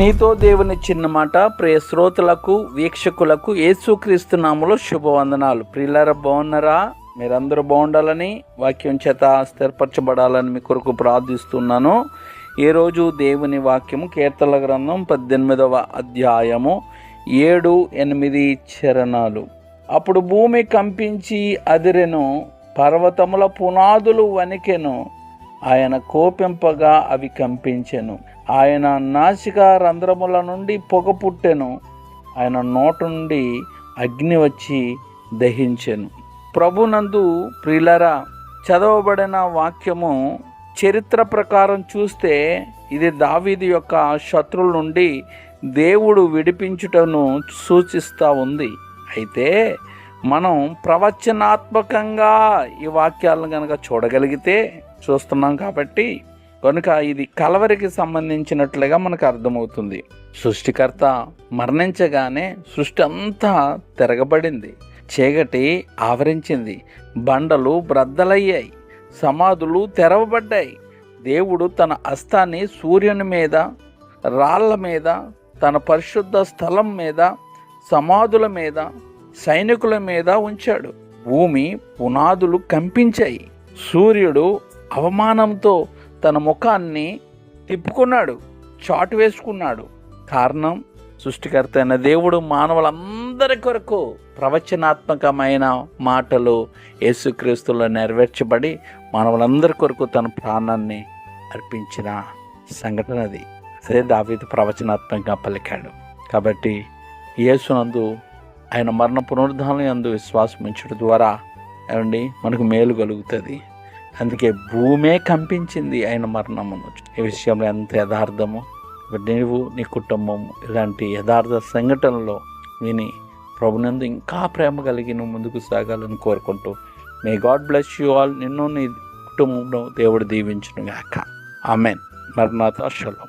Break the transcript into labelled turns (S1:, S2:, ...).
S1: నీతో దేవుని చిన్న మాట ప్రియ శ్రోతలకు వీక్షకులకు యేసుక్రీస్తు నామలో శుభవందనాలు. ప్రియులారా బాగున్నారా? మీరందరూ బాగుండాలని వాక్యం చేత స్థిరపరచబడాలని మీ కొరకు ప్రార్థిస్తున్నాను. ఈరోజు దేవుని వాక్యము కీర్తన గ్రంథం పద్దెనిమిదవ అధ్యాయము ఏడు ఎనిమిది చరణాలు. అప్పుడు భూమి కంపించి అదిరెను పర్వతముల పునాదులు వణికెను ఆయన కోపింపగా అవి కంపించెను. ఆయన నాసిక రంధ్రముల నుండి పొగ పుట్టెను. ఆయన నోట నుండి అగ్ని వచ్చి దహించెను. ప్రభునందు ప్రిలరా చదవబడిన వాక్యము చరిత్ర ప్రకారం చూస్తే ఇది దావీది యొక్క శత్రువుల నుండి దేవుడు విడిపించుటను సూచిస్తూ ఉంది. అయితే మనం ప్రవచనాత్మకంగా ఈ వాక్యాలను కనుక చూడగలిగితే చూస్తున్నాం కాబట్టి కనుక ఇది కలవరికి సంబంధించినట్లుగా మనకు అర్థమవుతుంది. సృష్టికర్త మరణించగానే సృష్టి అంతా తిరగబడింది. చీకటి ఆవరించింది. బండలు బ్రద్దలయ్యాయి సమాధులు తెరవబడ్డాయి. దేవుడు తన అస్తాన్ని సూర్యుని మీద రాళ్ళ మీద తన పరిశుద్ధ స్థలం మీద సమాధుల మీద సైనికుల మీద ఉంచాడు. భూమి పునాదులు కంపించాయి. సూర్యుడు అవమానంతో తన ముఖాన్ని తిప్పుకున్నాడు చాటు వేసుకున్నాడు. కారణం సృష్టికర్త అయిన దేవుడు మానవులందరి కొరకు ప్రవచనాత్మకమైన మాటలు యేసుక్రీస్తులో నెరవేర్చబడి మానవులందరి కొరకు తన ప్రాణాన్ని అర్పించిన సంఘటన అది. అదే దావీదు ప్రవచనాత్మకంగా పలికాడు. కాబట్టి యేసునందు ఆయన మరణ పునరుద్ధానం యందు విశ్వాసం ఉంచడం ద్వారా ఏమండి? మనకు మేలు కలుగుతుంది. అందుకే భూమే కంపించింది ఆయన మరణమును. ఈ విషయంలో ఎంత యథార్థము? నీవు నీ కుటుంబం ఇలాంటి యథార్థ సంఘటనలో విని ప్రభునందు ఇంకా ప్రేమ కలిగి నువ్వు ముందుకు సాగాలని కోరుకుంటూ may God bless you all. నిన్ను నీ కుటుంబంలో దేవుడు దీవించును గాక ఆమెన్. మరణాత శలం